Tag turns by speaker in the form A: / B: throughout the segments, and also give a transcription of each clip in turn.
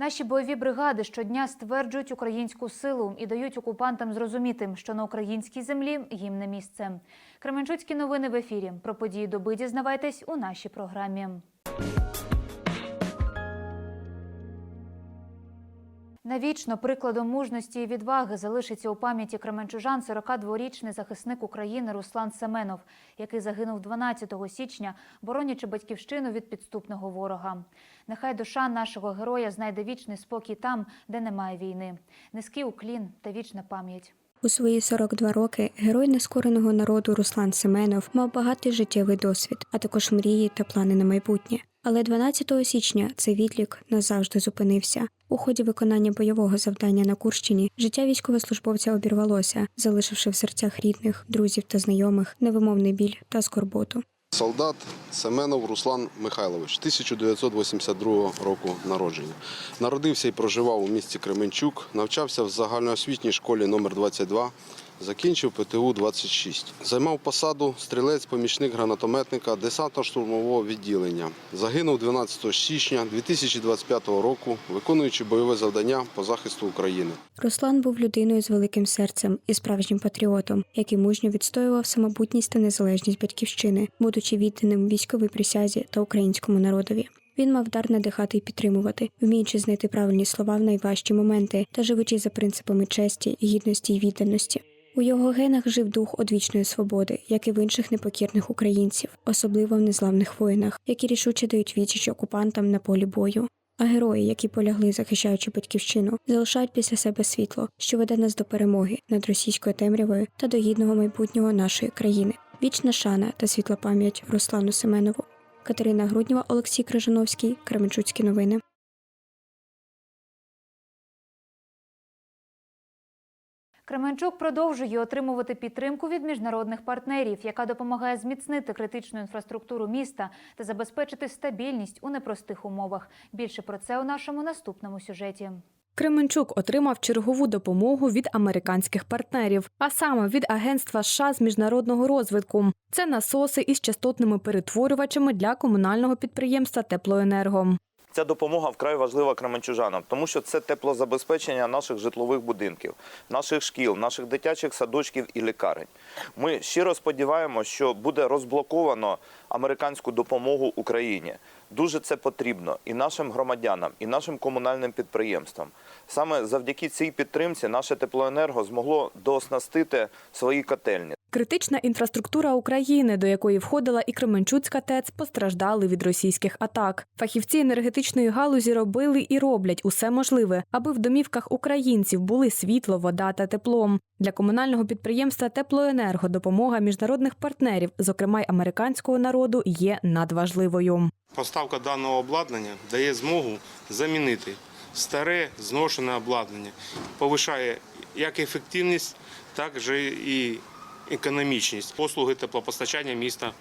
A: Наші бойові бригади щодня стверджують українську силу і дають окупантам зрозуміти, що на українській землі їм не місце. Кременчуцькі новини в ефірі. Про події доби дізнавайтесь у нашій програмі. Навічно прикладом мужності і відваги залишиться у пам'яті кременчужан 42-річний захисник України Руслан Семенов, який загинув 12 січня, боронячи батьківщину від підступного ворога. Нехай душа нашого героя знайде вічний спокій там, де немає війни. Низький уклін та вічна пам'ять.
B: У свої 42 роки герой нескореного народу Руслан Семенов мав багатий життєвий досвід, а також мрії та плани на майбутнє. Але 12 січня цей відлік назавжди зупинився. У ході виконання бойового завдання на Курщині життя військовослужбовця обірвалося, залишивши в серцях рідних, друзів та знайомих невимовний біль та скорботу.
C: Солдат Семенов Руслан Михайлович, 1982 року народження. Народився і проживав у місті Кременчук, навчався в загальноосвітній школі номер 22 закінчив ПТУ 26. Займав посаду стрілець-помічник гранатометника десантно-штурмового відділення. Загинув 12 січня 2025 року, виконуючи бойове завдання по захисту України.
B: Руслан був людиною з великим серцем і справжнім патріотом, який мужньо відстоював самобутність та незалежність батьківщини, будучи відданим військовій присязі та українському народові. Він мав дар надихати і підтримувати, вміючи знайти правильні слова в найважчі моменти та живучи за принципами честі, гідності і відданості. У його генах жив дух одвічної свободи, як і в інших непокірних українців, особливо в незламних воїнах, які рішуче дають відсіч окупантам на полі бою. А герої, які полягли, захищаючи батьківщину, залишають після себе світло, що веде нас до перемоги над російською темрявою та до гідного майбутнього нашої країни. Вічна шана та світла пам'ять Руслану Семенову. Катерина Груднєва, Олексій Крижановський, Кременчуцькі новини.
A: Кременчук продовжує отримувати підтримку від міжнародних партнерів, яка допомагає зміцнити критичну інфраструктуру міста та забезпечити стабільність у непростих умовах. Більше про це у нашому наступному сюжеті.
D: Кременчук отримав чергову допомогу від американських партнерів, а саме від Агентства США з міжнародного розвитку. Це насоси із частотними перетворювачами для комунального підприємства Теплоенерго.
E: Ця допомога вкрай важлива кременчужанам, тому що це теплозабезпечення наших житлових будинків, наших шкіл, наших дитячих садочків і лікарень. Ми щиро сподіваємося, що буде розблоковано американську допомогу Україні. Дуже це потрібно і нашим громадянам, і нашим комунальним підприємствам. Саме завдяки цій підтримці наше теплоенерго змогло дооснастити свої котельні.
D: Критична інфраструктура України, до якої входила і Кременчуцька ТЕЦ, постраждали від російських атак. Фахівці енергетичної галузі робили і роблять усе можливе, аби в домівках українців були світло, вода та тепло. Для комунального підприємства Теплоенерго допомога міжнародних партнерів, зокрема й американського народу, є надважливою.
F: Поставка даного обладнання дає змогу замінити старе зношене обладнання, повишає як ефективність, так і економічність послуги теплопостачання міста е,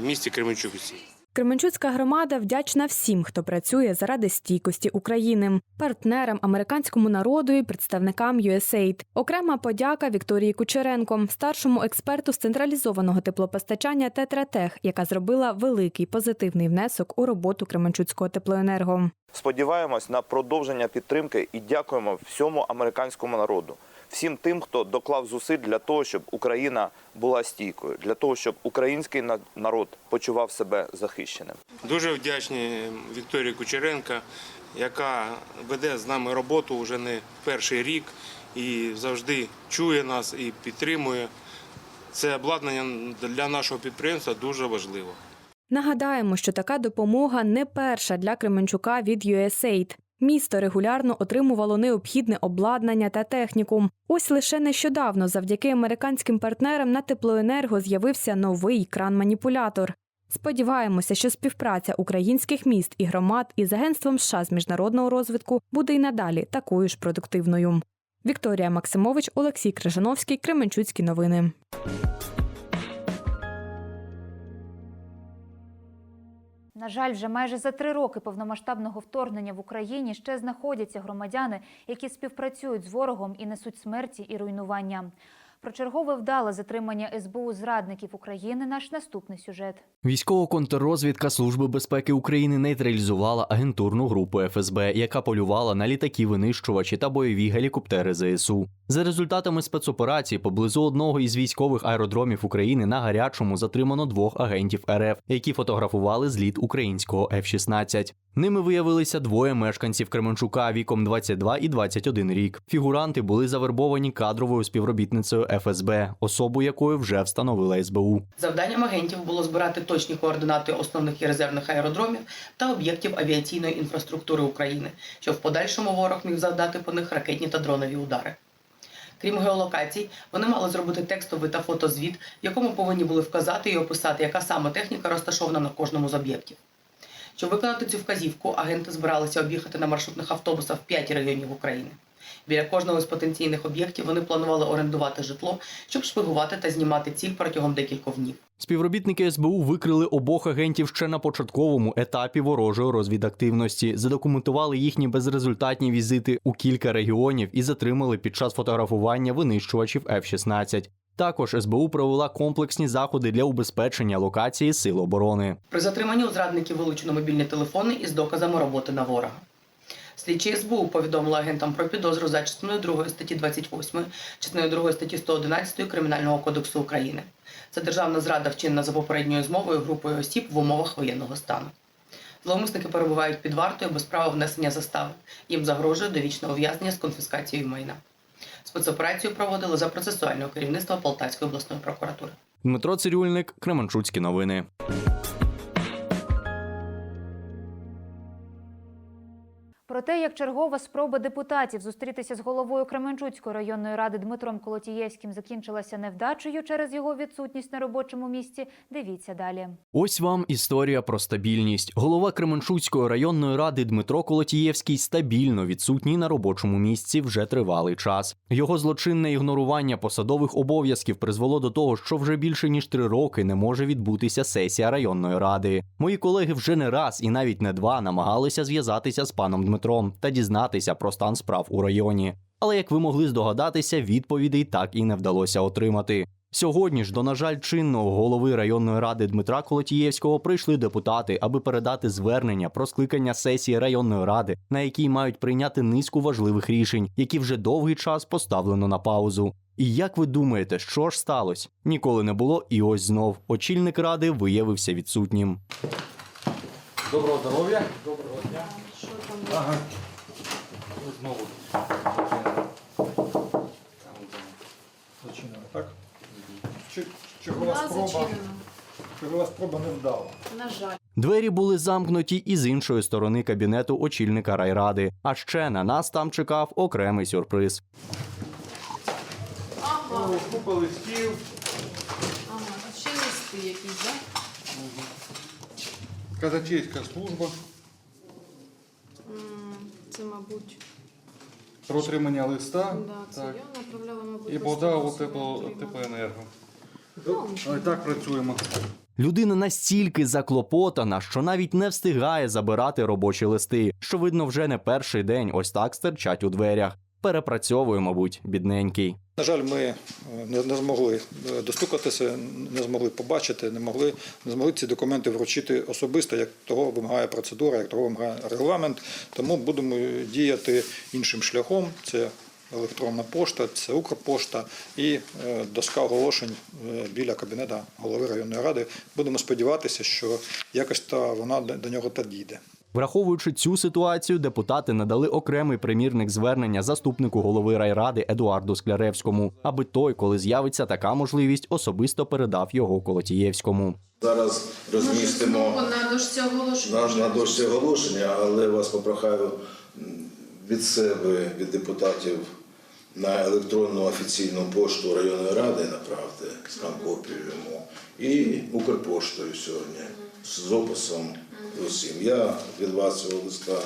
F: в місті Кременчуці.
D: Кременчуцька громада вдячна всім, хто працює заради стійкості України, партнерам, американському народу і представникам USAID. Окрема подяка Вікторії Кучеренко, старшому експерту з централізованого теплопостачання Тетратех, яка зробила великий позитивний внесок у роботу Кременчуцького теплоенерго.
E: Сподіваємось на продовження підтримки і дякуємо всьому американському народу, всім тим, хто доклав зусиль для того, щоб Україна була стійкою, для того, щоб український на- народ почував себе захищеним.
F: Дуже вдячні Вікторії Кучеренка, яка веде з нами роботу вже не перший рік і завжди чує нас і підтримує. Це обладнання для нашого підприємства дуже важливо.
D: Нагадаємо, що така допомога не перша для Кременчука від USAID. Місто регулярно отримувало необхідне обладнання та техніку. Ось лише нещодавно, завдяки американським партнерам на теплоенерго з'явився новий кран-маніпулятор. Сподіваємося, що співпраця українських міст і громад із агентством США з міжнародного розвитку буде й надалі такою ж продуктивною. Вікторія Максимович, Олексій Крижановський, Кременчуцькі новини.
A: На жаль, вже майже за три роки повномасштабного вторгнення в Україні ще знаходяться громадяни, які співпрацюють з ворогом і несуть смерті і руйнування. Про чергове вдале затримання СБУ зрадників України наш наступний сюжет.
G: Військова контррозвідка Служби безпеки України нейтралізувала агентурну групу ФСБ, яка полювала на літаки винищувачі та бойові гелікоптери ЗСУ. За результатами спецоперації поблизу одного із військових аеродромів України на гарячому затримано двох агентів РФ, які фотографували зліт українського F-16. Ними виявилися двоє мешканців Кременчука віком 22 і 21 рік. Фігуранти були завербовані кадровою співробітницею ФСБ, особу якої вже встановила СБУ.
H: Завданням агентів було збирати точні координати основних і резервних аеродромів та об'єктів авіаційної інфраструктури України, щоб в подальшому ворог міг завдати по них ракетні та дронові удари. Крім геолокацій, вони мали зробити текстовий та фотозвіт, в якому повинні були вказати і описати, яка саме техніка розташована на кожному з об'єктів. Щоб виконати цю вказівку, агенти збиралися об'їхати на маршрутних автобусах в 5 регіонів України. Біля кожного з потенційних об'єктів вони планували орендувати житло, щоб шпигувати та знімати ціль протягом декількох днів.
G: Співробітники СБУ викрили обох агентів ще на початковому етапі ворожої розвідактивності, задокументували їхні безрезультатні візити у кілька регіонів і затримали під час фотографування винищувачів F-16. Також СБУ провела комплексні заходи для убезпечення локації сил оборони.
H: При затриманні у зрадників вилучено мобільні телефони із доказами роботи на ворога. Слідчі СБУ повідомили агентам про підозру за частиною 2 статті 28, частиною 2 статті 111 Кримінального кодексу України. Це державна зрада вчинена за попередньою змовою групою осіб в умовах воєнного стану. Зловмисники перебувають під вартою без права внесення застави. Їм загрожує довічне ув'язнення з конфіскацією майна. Спецоперацію проводили за процесуального керівництва Полтавської обласної прокуратури.
G: Дмитро Цирюльник, Кременчуцькі новини.
A: Те, як чергова спроба депутатів зустрітися з головою Кременчуцької районної ради Дмитром Колотієвським закінчилася невдачею через його відсутність на робочому місці, дивіться далі.
G: Ось вам історія про стабільність. Голова Кременчуцької районної ради Дмитро Колотієвський стабільно відсутній на робочому місці вже тривалий час. Його злочинне ігнорування посадових обов'язків призвело до того, що вже більше ніж три роки не може відбутися сесія районної ради. Мої колеги вже не раз і навіть не два намагалися зв'язатися з паном Дмитром та дізнатися про стан справ у районі. Але як ви могли здогадатися, відповідей так і не вдалося отримати. Сьогодні ж до, на жаль, чинного голови районної ради Дмитра Колотієвського прийшли депутати, аби передати звернення про скликання сесії районної ради, на якій мають прийняти низку важливих рішень, які вже довгий час поставлено на паузу. І як ви думаєте, що ж сталося? Ніколи не було, і ось знов очільник ради виявився відсутнім.
I: Доброго здоров'я. Доброго дня. Ага. Ось Знову зачинено. Так? Чи- Чергова спроба, чергова спроба не вдала.
G: Двері були замкнуті і з іншої сторони кабінету очільника райради. А ще на нас там чекав окремий сюрприз.
I: О, Купа листів.
J: Ага, ще листи якісь, так?
I: Казачейська служба
J: Це, мабуть,
I: про отримання листа.
J: да, це
I: так.
J: я направляла, мабуть,
I: І подав
J: у
I: тепло,
J: отримала.
I: теплоенерго. А так працюємо.
G: Людина настільки заклопотана, що навіть не встигає забирати робочі листи, що видно вже не перший день ось так стерчать у дверях. Перепрацьовує, мабуть, бідненький.
K: На жаль, ми е, не, змогли е, достукатися, не змогли побачити, не могли не змогли ці документи вручити особисто, як того вимагає процедура, як того вимагає регламент. Тому будемо діяти іншим шляхом. Це електронна пошта, це Укрпошта і е, доска оголошень біля кабінета голови районної ради. Будемо сподіватися, що якось та вона до нього та дійде.
G: Враховуючи цю ситуацію, депутати надали окремий примірник звернення заступнику голови райради Едуарду Скляревському, аби той, коли з'явиться така можливість, особисто передав його Колотієвському.
L: Зараз розмістимо
J: на дошці оголошення.
L: але вас попрохаю від себе, від депутатів на електронну офіційну пошту районної ради направте скан копію йому і Укрпоштою сьогодні з описом усім. Я від вас цього листа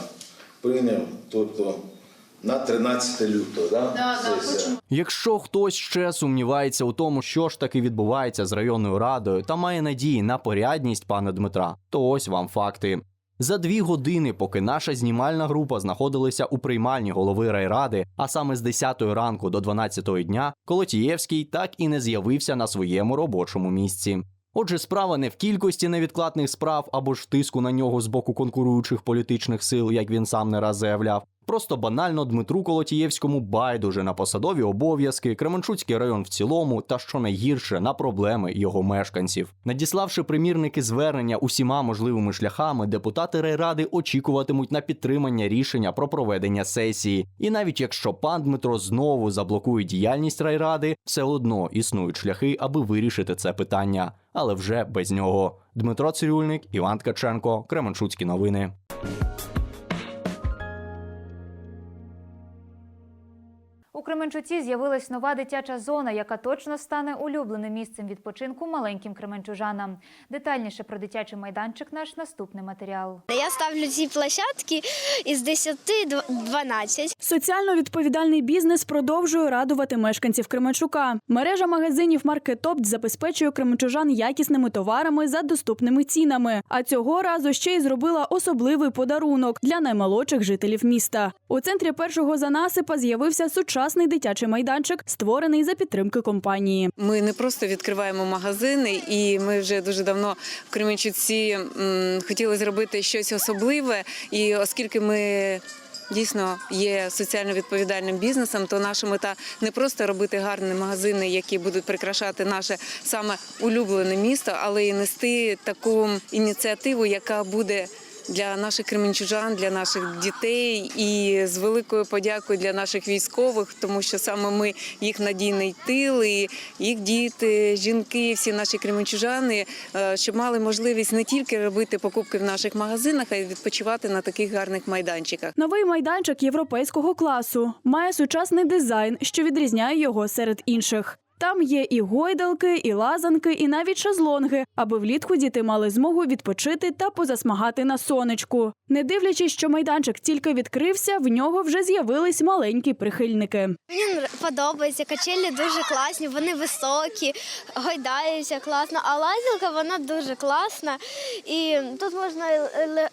L: прийняв, тобто на 13 лютого, да?
J: Да, да, хочемо.
G: Якщо хтось ще сумнівається у тому, що ж таки відбувається з районною радою, та має надії на порядність пана Дмитра, то ось вам факти. За дві години, поки наша знімальна група знаходилася у приймальні голови райради, а саме з 10 ранку до 12 дня, Колотієвський так і не з'явився на своєму робочому місці. Отже, справа не в кількості невідкладних справ або ж тиску на нього з боку конкуруючих політичних сил, як він сам не раз заявляв. Просто банально Дмитру Колотієвському байдуже на посадові обов'язки, Кременчуцький район в цілому, та що найгірше на проблеми його мешканців. Надіславши примірники звернення усіма можливими шляхами, депутати райради очікуватимуть на підтримання рішення про проведення сесії. І навіть якщо пан Дмитро знову заблокує діяльність райради, все одно існують шляхи, аби вирішити це питання, але вже без нього. Дмитро Цирюльник, Іван Ткаченко, Кременчуцькі новини.
A: У Кременчуці з'явилась нова дитяча зона, яка точно стане улюбленим місцем відпочинку маленьким кременчужанам. Детальніше про дитячий майданчик наш наступний матеріал.
M: Я ставлю ці площадки із 10 до 12.
N: Соціально відповідальний бізнес продовжує радувати мешканців Кременчука. Мережа магазинів Маркетопт забезпечує кременчужан якісними товарами за доступними цінами. А цього разу ще й зробила особливий подарунок для наймолодших жителів міста. У центрі першого занасипа з'явився сучасний дитячий майданчик, створений за підтримки компанії.
O: Ми не просто відкриваємо магазини, і ми вже дуже давно в Кременчуці хотіли зробити щось особливе. І оскільки ми дійсно є соціально відповідальним бізнесом, то наша мета не просто робити гарні магазини, які будуть прикрашати наше саме улюблене місто, але і нести таку ініціативу, яка буде. Для наших кременчужан, для наших дітей і з великою подякою для наших військових, тому що саме ми їх надійний тил, і їх діти, жінки, всі наші кременчужани, е, щоб мали можливість не тільки робити покупки в наших магазинах, а й відпочивати на таких гарних майданчиках.
N: Новий майданчик європейського класу має сучасний дизайн, що відрізняє його серед інших. Там є і гойдалки, і лазанки, і навіть шезлонги, аби влітку діти мали змогу відпочити та позасмагати на сонечку. Не дивлячись, що майданчик тільки відкрився, в нього вже з'явились маленькі прихильники.
M: Мені подобається, качелі дуже класні, вони високі, гойдаються класно, а лазілка вона дуже класна. І тут можна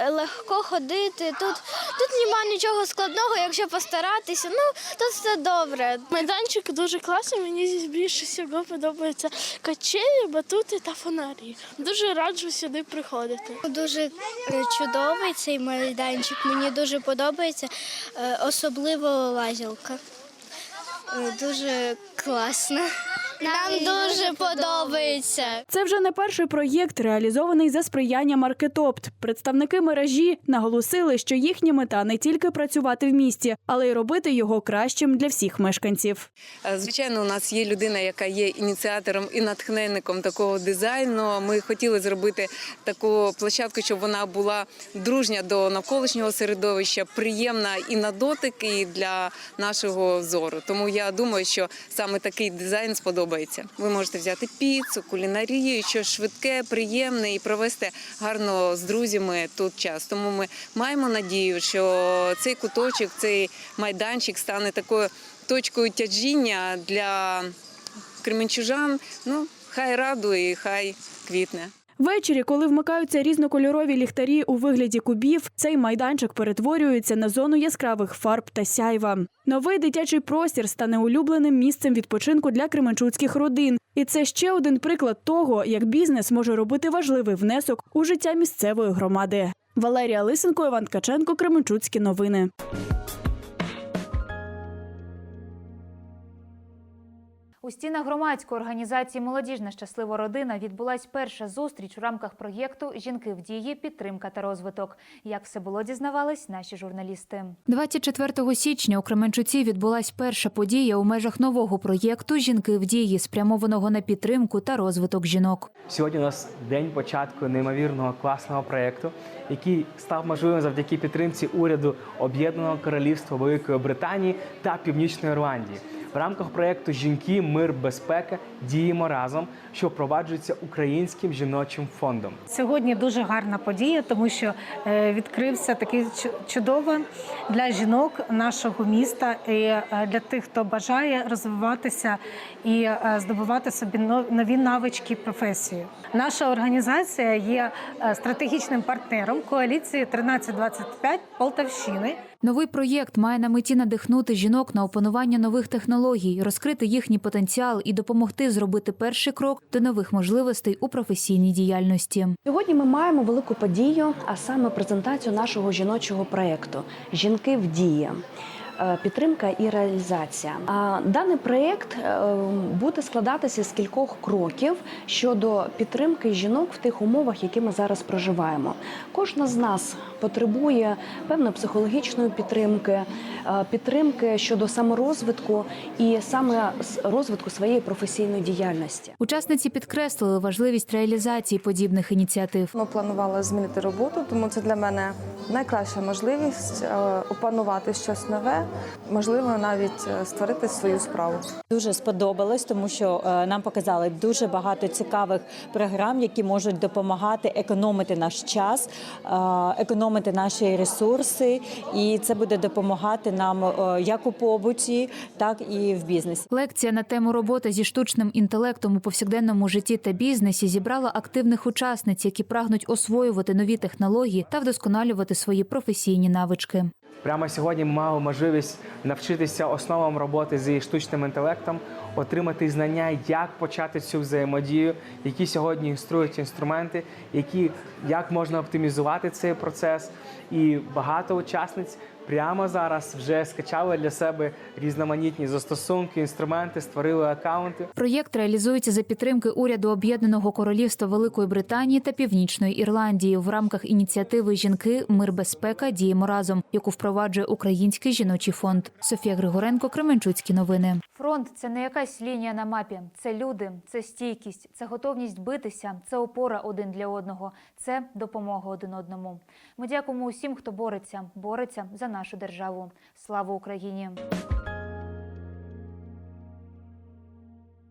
M: легко ходити. Тут, тут немає нічого складного, якщо постаратися. Ну, тут все добре.
J: Майданчик дуже класний, мені більше всього подобаються качелі, батути та фонарі. Дуже раджу сюди приходити.
M: Дуже е, чудовий цей майданчик. Мені дуже подобається, е, особливо лазілка. Е, Дуже класно. Нам дуже подобається.
N: Це вже не перший проєкт, реалізований за сприяння Маркетопт. Представники мережі наголосили, що їхня мета не тільки працювати в місті, але й робити його кращим для всіх мешканців.
O: Е, Звичайно, у нас є людина, яка є ініціатором і натхненником такого дизайну. Ми хотіли зробити таку площадку, щоб вона була дружня до навколишнього середовища, приємна і на дотик, і для нашого зору. Тому я думаю, що саме такий дизайн сподобається. Ви можете взяти піцу, кулінарію, щось швидке, приємне і провести гарно з друзями тут час. Тому ми маємо надію, що цей куточок, цей майданчик стане такою точкою тяжіння для кременчужан. Ну, хай радує, хай квітне.
N: Ввечері, коли вмикаються різнокольорові ліхтарі у вигляді кубів, цей майданчик перетворюється на зону яскравих фарб та сяйва. Новий дитячий простір стане улюбленим місцем відпочинку для кременчуцьких родин. І це ще один приклад того, як бізнес може робити важливий внесок у життя місцевої громади. Валерія Лисенко, Іван Ткаченко, Кременчуцькі новини.
A: У стінах громадської організації Молодіжна щаслива родина відбулась перша зустріч у рамках проєкту Жінки в дії, підтримка та розвиток. Як все було, дізнавались наші журналісти. 24 січня у Кременчуці відбулась перша подія у межах нового проєкту Жінки в дії, спрямованого на підтримку та розвиток жінок.
P: Сьогодні у нас день початку неймовірного класного проєкту, який став можливим завдяки підтримці уряду Об'єднаного Королівства Великої Британії та Північної Ірландії. В рамках проєкту Жінки, мир, безпека діємо разом, що впроваджується українським жіночим фондом.
Q: Сьогодні дуже гарна подія, тому що е, відкрився такий чу- чудово для жінок нашого міста і е, для тих, хто бажає розвиватися і е, здобувати собі нові навички професії. Наша організація є стратегічним партнером коаліції 1325 Полтавщини.
A: Новий проєкт має на меті надихнути жінок на опанування нових технологій, розкрити їхній потенціал і допомогти зробити перший крок до нових можливостей у професійній діяльності.
R: Сьогодні ми маємо велику подію, а саме презентацію нашого жіночого проєкту Жінки в дії. Е, Підтримка і реалізація. А Даний проєкт е, буде складатися з кількох кроків щодо підтримки жінок в тих умовах, які ми зараз проживаємо. Кожна з нас потребує певної психологічної підтримки, е, підтримки щодо саморозвитку і саме розвитку своєї професійної діяльності.
A: Учасниці підкреслили важливість реалізації подібних ініціатив.
S: Ми планували змінити роботу, тому це для мене найкраща можливість опанувати щось нове, можливо, навіть е, створити свою справу.
T: Дуже сподобалось, тому що е, нам показали дуже багато цікавих програм, які можуть допомагати економити наш час, е, економити наші ресурси, і це буде допомагати нам як у побуті, так і в бізнесі.
A: Лекція на тему роботи зі штучним інтелектом у повсякденному житті та бізнесі зібрала активних учасниць, які прагнуть освоювати нові технології та вдосконалювати свої професійні навички.
P: Прямо сьогодні ми мали можливість навчитися основам роботи зі штучним інтелектом, отримати знання, як почати цю взаємодію, які сьогодні інструють інструменти, які як можна оптимізувати цей процес. І багато учасниць прямо зараз вже скачали для себе різноманітні застосунки, інструменти, створили акаунти.
A: Проєкт реалізується за підтримки уряду Об'єднаного Королівства Великої Британії та Північної Ірландії в рамках ініціативи Жінки, мир, безпека діємо разом, яку впроваджує Український жіночий фонд. Софія Григоренко, Кременчуцькі новини. Фронт це не якась лінія на мапі. Це люди, це стійкість, це готовність битися, це опора один для одного, це допомога один одному. Ми дякуємо усім, хто бореться, бореться за нашу державу. Слава Україні!